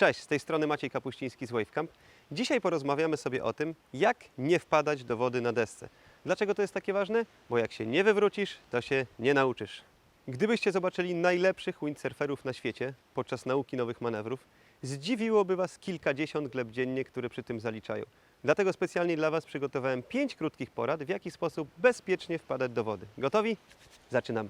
Cześć, z tej strony Maciej Kapuściński z Wavecamp. Dzisiaj porozmawiamy sobie o tym, jak nie wpadać do wody na desce. Dlaczego to jest takie ważne? Bo jak się nie wywrócisz, to się nie nauczysz. Gdybyście zobaczyli najlepszych windsurferów na świecie podczas nauki nowych manewrów, zdziwiłoby Was kilkadziesiąt gleb dziennie, które przy tym zaliczają. Dlatego specjalnie dla Was przygotowałem pięć krótkich porad, w jaki sposób bezpiecznie wpadać do wody. Gotowi? Zaczynamy.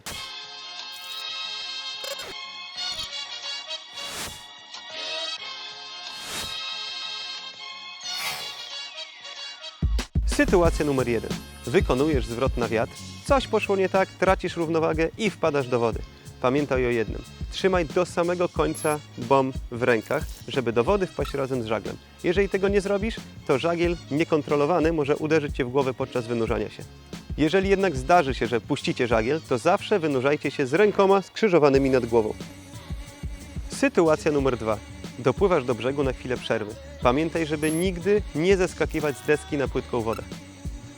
Sytuacja numer jeden. Wykonujesz zwrot na wiatr, coś poszło nie tak, tracisz równowagę i wpadasz do wody. Pamiętaj o jednym. Trzymaj do samego końca bomb w rękach, żeby do wody wpaść razem z żaglem. Jeżeli tego nie zrobisz, to żagiel niekontrolowany może uderzyć Cię w głowę podczas wynurzania się. Jeżeli jednak zdarzy się, że puścicie żagiel, to zawsze wynurzajcie się z rękoma skrzyżowanymi nad głową. Sytuacja numer dwa. Dopływasz do brzegu na chwilę przerwy. Pamiętaj, żeby nigdy nie zeskakiwać z deski na płytką wodę.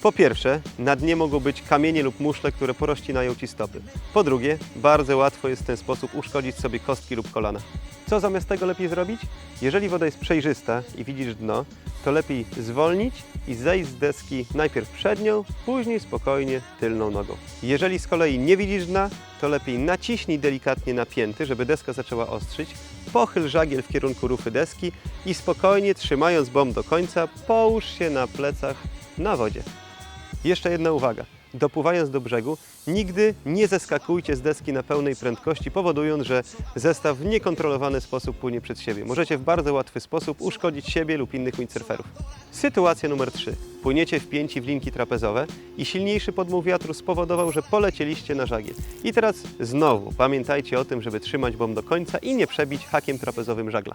Po pierwsze, na dnie mogą być kamienie lub muszle, które porościnają Ci stopy. Po drugie, bardzo łatwo jest w ten sposób uszkodzić sobie kostki lub kolana. Co zamiast tego lepiej zrobić? Jeżeli woda jest przejrzysta i widzisz dno, to lepiej zwolnić i zejść z deski najpierw przednią, później spokojnie tylną nogą. Jeżeli z kolei nie widzisz dna, to lepiej naciśnij delikatnie na pięty, żeby deska zaczęła ostrzyć, pochyl żagiel w kierunku rufy deski i spokojnie trzymając bomb do końca, połóż się na plecach na wodzie. Jeszcze jedna uwaga. Dopływając do brzegu, nigdy nie zeskakujcie z deski na pełnej prędkości, powodując, że zestaw w niekontrolowany sposób płynie przed siebie. Możecie w bardzo łatwy sposób uszkodzić siebie lub innych windsurferów. Sytuacja numer 3. Płyniecie wpięci w linki trapezowe i silniejszy podmuch wiatru spowodował, że polecieliście na żagiel. I teraz znowu pamiętajcie o tym, żeby trzymać bomb do końca i nie przebić hakiem trapezowym żagla.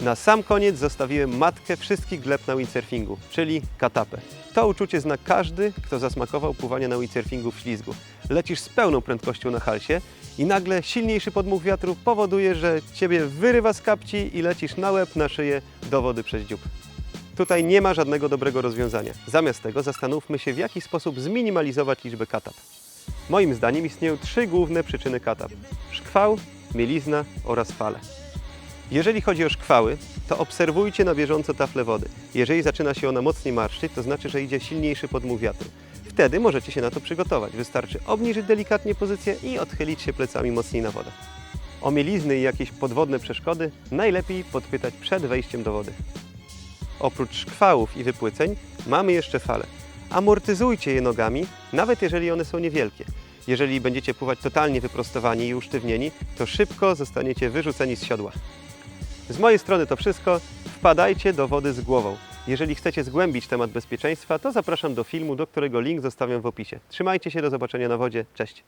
Na sam koniec zostawiłem matkę wszystkich gleb na windsurfingu, czyli katapę. To uczucie zna każdy, kto zasmakował pływania na windsurfingu w ślizgu. Lecisz z pełną prędkością na halsie i nagle silniejszy podmuch wiatru powoduje, że ciebie wyrywa z kapci i lecisz na łeb, na szyję do wody przez dziób. Tutaj nie ma żadnego dobrego rozwiązania. Zamiast tego zastanówmy się, w jaki sposób zminimalizować liczbę katap. Moim zdaniem istnieją trzy główne przyczyny katap. Szkwał, mielizna oraz fale. Jeżeli chodzi o szkwały, to obserwujcie na bieżąco taflę wody. Jeżeli zaczyna się ona mocniej marszczyć, to znaczy, że idzie silniejszy podmuch wiatru. Wtedy możecie się na to przygotować. Wystarczy obniżyć delikatnie pozycję i odchylić się plecami mocniej na wodę. O mielizny i jakieś podwodne przeszkody najlepiej podpytać przed wejściem do wody. Oprócz szkwałów i wypłyceń mamy jeszcze fale. Amortyzujcie je nogami, nawet jeżeli one są niewielkie. Jeżeli będziecie pływać totalnie wyprostowani i usztywnieni, to szybko zostaniecie wyrzuceni z siodła. Z mojej strony to wszystko. Wpadajcie do wody z głową. Jeżeli chcecie zgłębić temat bezpieczeństwa, to zapraszam do filmu, do którego link zostawiam w opisie. Trzymajcie się, do zobaczenia na wodzie. Cześć!